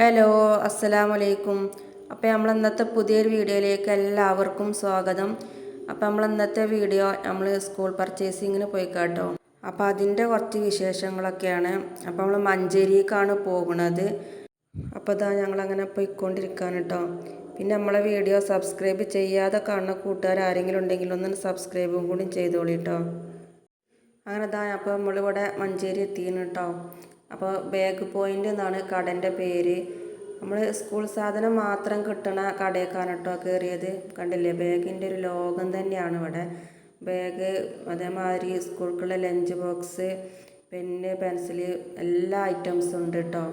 Hello അസ്സലാമു അലൈക്കും അപ്പോൾ നമ്മൾ ഇന്നത്തെ പുതിയൊരു വീഡിയോയിലേക്ക് എല്ലാവർക്കും സ്വാഗതം. അപ്പോൾ നമ്മൾ ഇന്നത്തെ വീഡിയോ നമ്മൾ സ്കൂൾ പർച്ചേസിങ്ങിന് പോയി കേട്ടോ. അപ്പോൾ അതിന്റെ കുറച്ച് വിശേഷങ്ങളൊക്കെയാണ്. അപ്പോൾ നമ്മൾ മഞ്ചേരിക്കാണ് പോകുന്നത്. അപ്പോൾ ഇതാ ഞങ്ങളങ്ങനെ പോയിക്കൊണ്ടിരിക്കുകയാണ് കേട്ടോ. പിന്നെ നമ്മളെ വീഡിയോ സബ്സ്ക്രൈബ് ചെയ്യാതെ കാണുന്ന കൂട്ടുകാർ ആരെങ്കിലും ഉണ്ടെങ്കിൽ ഒന്ന് സബ്സ്ക്രൈബും കൂടി ചെയ്തോളി കേട്ടോ. അങ്ങനെ ഇതാ അപ്പോൾ നമ്മളിവിടെ മഞ്ചേരി എത്തിയിരുന്നു കേട്ടോ. അപ്പോൾ ബാഗ് പോയിന്റ് എന്നാണ് കടന്റെ പേര്. നമ്മൾ സ്കൂൾ സാധനം മാത്രം കിട്ടണ കടയേക്കാണ് കേട്ടോ കയറിയത്. കണ്ടില്ലേ? ബാഗിന്റെ ഒരു ലോകം തന്നെയാണ് ഇവിടെ. ബാഗ് അതേമാതിരി സ്കൂൾക്കുള്ള ലഞ്ച് ബോക്സ് പെന്ന് പെൻസിൽ എല്ലാ ഐറ്റംസും ഉണ്ട് കേട്ടോ.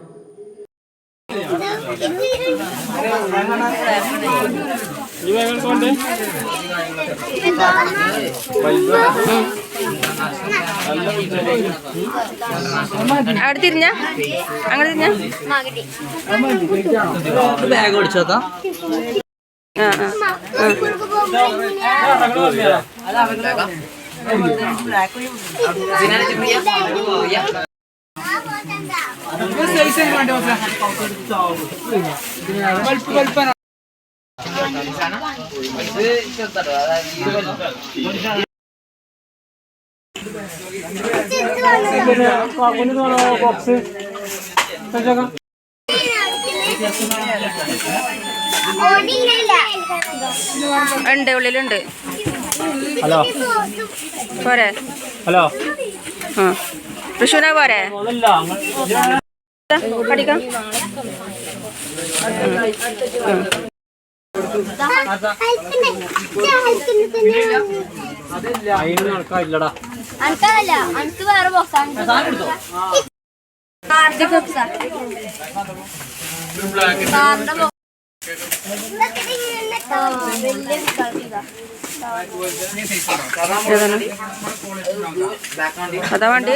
അവിടെ തിരിഞ്ഞ. അങ്ങനെ തിരിഞ്ഞ. ബാഗ് ഓടിച്ചോത്താ ആ. ആ. ആ ഉണ്ട് ഉള്ളിലുണ്ട്. ഹലോ. പോരെ. ഹലോ. ആ. വിഷുനാ പോരെ? അതല്ല പഠിക്കാം. അതാ വണ്ടി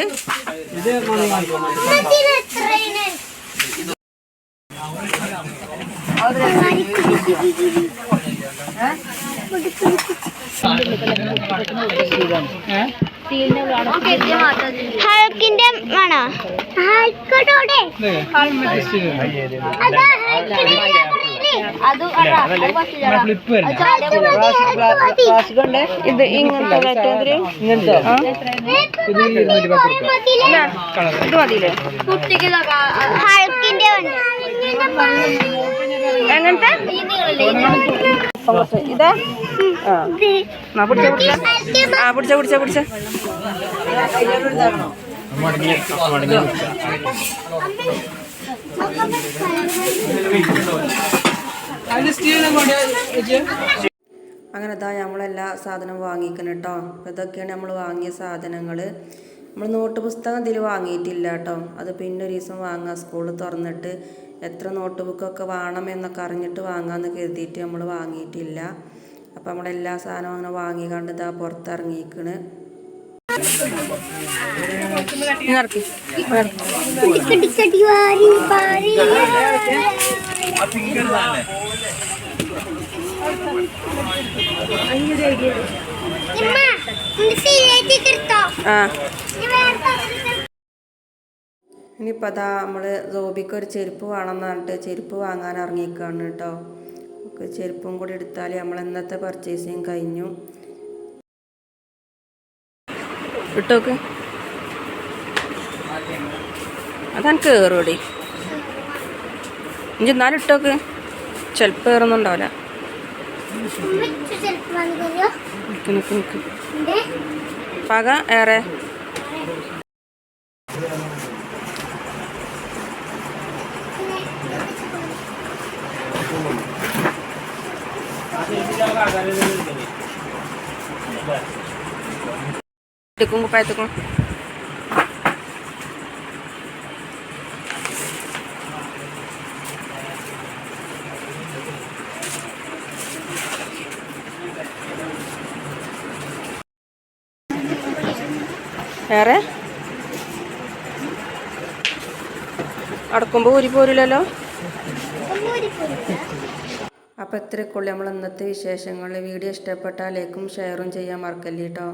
ഇത് ഹൾക്കിന്റെ വേണോ ഹൾക്കോടെ അത് ഫ്ലിപ്പ് ഇത് ഇങ്ങനത്തെ ഇങ്ങനത്തെ ഇത് മതിയില്ലേ? ആ. ആ, അങ്ങനെ ഇതാ നമ്മളെല്ലാ സാധനവും വാങ്ങിക്കണം കേട്ടോ ഇതൊക്കെയാണ് നമ്മൾ വാങ്ങിയ സാധനങ്ങൾ നമ്മൾ നോട്ട് പുസ്തകം ഇതിൽ വാങ്ങിയിട്ടില്ല കേട്ടോ അത് പിന്നെ ഒരു ദിവസം വാങ്ങാം സ്കൂൾ തുറന്നിട്ട് എത്ര നോട്ട് ബുക്കൊക്കെ വേണം എന്നൊക്കെ അറിഞ്ഞിട്ട് വാങ്ങാമെന്ന് കരുതിയിട്ട് നമ്മൾ വാങ്ങിയിട്ടില്ല. അപ്പോൾ നമ്മളെല്ലാ സാധനവും അങ്ങനെ വാങ്ങി കണ്ട് ഇതാ പുറത്തിറങ്ങിയിരിക്കണ് ഇറക്കി ഇനിയിപ്പോൾ അതാ നമ്മൾ റോബിക്ക് ഒരു ചെരുപ്പ് വേണമെന്ന് പറഞ്ഞിട്ട് ചെരുപ്പ് വാങ്ങാൻ ഇറങ്ങിയിരിക്കുകയാണ് കേട്ടോ. ചെരുപ്പും കൂടി എടുത്താൽ നമ്മൾ ഇന്നത്തെ പർച്ചേസിങ് കഴിഞ്ഞു. ഇട്ടോക്ക്. അതാൻ കയറൂടി ഇഞ്ചി എന്നാലും ഇട്ടോക്ക്. ചിലപ്പോൾ കയറുന്നുണ്ടാവില്ല പക ഏറെ? എടുക്കും കുപ്പായത്തേക്കും വേറെ? അടക്കുമ്പോൾ ഊരി പോരില്ലല്ലോ അപ്പോൾ ഇത്രയൊക്കെ ഉള്ളൂ. നമ്മൾ ഇന്നത്തെ വിശേഷങ്ങൾ. വീഡിയോ ഇഷ്ടപ്പെട്ടാൽ ലൈക്കും ഷെയറും ചെയ്യാൻ മറക്കല്ലേ കേട്ടോ